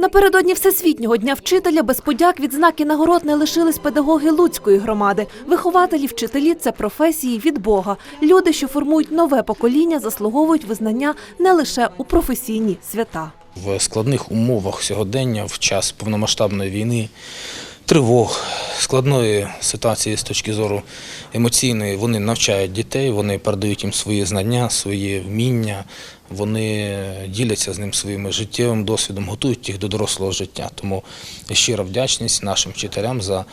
Напередодні Всесвітнього дня вчителя без подяк відзнаки нагород не лишились педагоги Луцької громади. Вихователі, вчителі це професії від Бога. Люди, що формують нове покоління, заслуговують визнання не лише у професійні свята. В складних умовах сьогодення, в час повномасштабної війни, тривог, складної ситуації з точки зору емоційної, вони навчають дітей, вони передають їм свої знання, свої вміння, вони діляться з ним своїм життєвим досвідом, готують їх до дорослого життя. Тому щира вдячність нашим вчителям за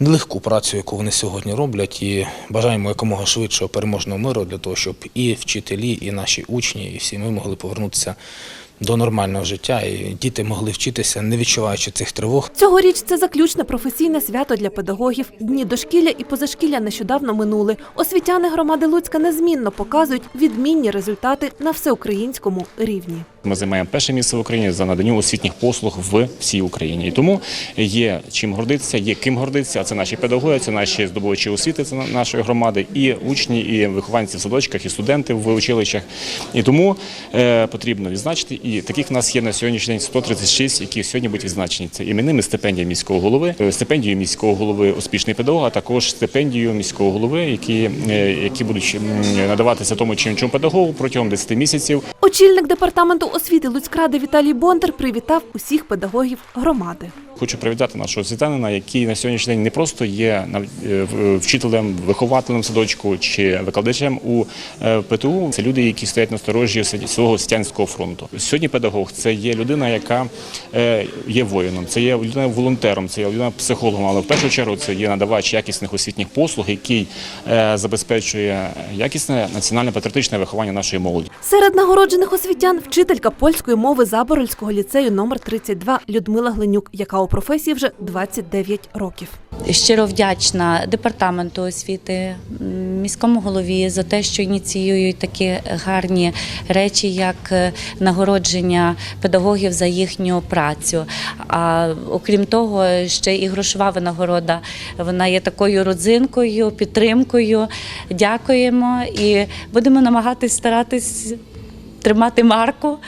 нелегку працю, яку вони сьогодні роблять, і бажаємо якомога швидшого переможного миру для того, щоб і вчителі, і наші учні, і всі ми могли повернутися до нормального життя, і діти могли вчитися, не відчуваючи цих тривог. Цьогоріч це заключне професійне свято для педагогів. Дні дошкілля і позашкілля нещодавно минули. Освітяни громади Луцька незмінно показують відмінні результати на всеукраїнському рівні. Ми займаємо перше місце в Україні за наданню освітніх послуг в всій Україні. І тому є чим гордитися, є ким гордитися. А це наші педагоги, це наші здобувачі освіти, це нашої громади, і учні, і вихованці в садочках, і студенти в училищах. І тому е, потрібно відзначити. І таких в нас є на сьогоднішній день 136, які сьогодні будуть відзначені. Це іменними стипендія міського голови, е, стипендію міського голови успішний педагог, а також стипендію міського голови, які, е, які будуть надаватися тому чи іншому педагогу протягом 10 місяців. Очільник департаменту освіти Луцькради Віталій Бондар привітав усіх педагогів громади. Хочу привітати нашого світанина, який на сьогоднішній день не просто є нав- е, вчителем, вихователем садочку чи викладачем у е, ПТУ. Це люди, які стоять на сторожі свого стянського фронту. Сьогодні педагог це є людина, яка е, є воїном, це є людина волонтером, це є людина психологом, але в першу чергу це є надавач якісних освітніх послуг, який е, забезпечує якісне національне патріотичне виховання нашої молоді. Серед нагороджених освітян вчителька польської мови Заборольського ліцею номер 32 Людмила Гленюк, яка професії вже 29 років. Щиро вдячна департаменту освіти, міському голові за те, що ініціюють такі гарні речі, як е, нагородження педагогів за їхню працю. А окрім того, ще і грошова винагорода. Вона є такою родзинкою, підтримкою. Дякуємо і будемо намагатись старатись тримати марку